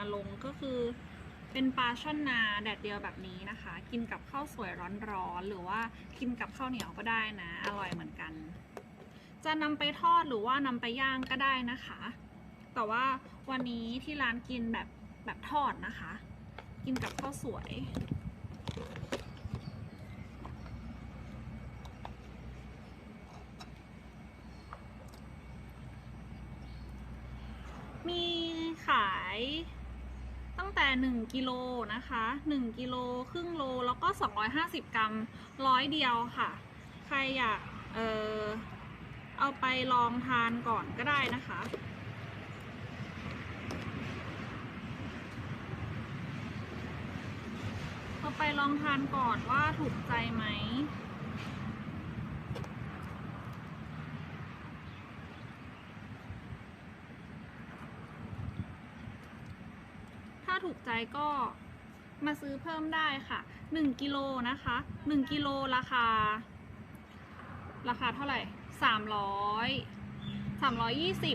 มาลงก็คือเป็นปลาช่อนนาแดดเดียวแบบนี้นะคะ กินกับข้าวสวยร้อนๆหรือว่ากินกับข้าวเหนียวก็ได้นะ อร่อยเหมือนกัน จะนำไปทอดหรือว่านำไปย่างก็ได้นะคะ แต่ว่าวันนี้ที่ร้านกินแบบแบบทอดนะคะ กินกับข้าวสวยมีขาย แต่ 1กิโลนะคะ1กิโลครึ่งโลแล้วก็ 250 กรัมร้อยเดียวค่ะ ใครอยากเออเอาไปลองทานก่อนก็ได้นะคะ เอาไปลองทานก่อนว่าถูกใจไหม ถูกใจก็มาซื้อเพิ่มได้ค่ะ 1 กิโลนะคะ 1 กิโลราคา ราคาเท่าไหร่ 300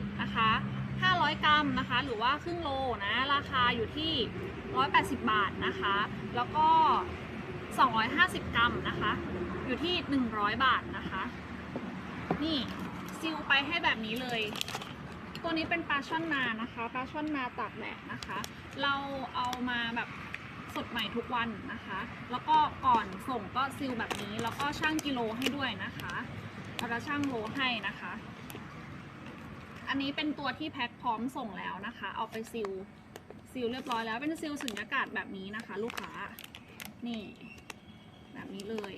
320 นะคะ 500 กรัมนะคะ หรือว่าครึ่งโลนะ ราคาอยู่ที่ 180 บาทนะคะ แล้วก็ 250 กรัมนะคะ อยู่ที่ 100 บาทนะคะ นี่ซิลไปให้แบบนี้เลย ตัวนี้เป็นปลาช่อนนานะคะ ปลาช่อนนาตากแดดนะคะ เราเอามาแบบสดใหม่ทุกวันนะคะ แล้วก็ก่อนส่งก็ซิลแบบนี้ แล้วก็ช่างกิโลให้ด้วยนะคะเราจะช่างโลให้นะคะ อันนี้เป็นตัวที่แพ็คพร้อมส่งแล้วนะคะ เอาไปซิลซิลเรียบร้อยแล้ว เป็นซิลสุญญากาศแบบนี้นะคะ ลูกค้า นี่ แบบนี้เลย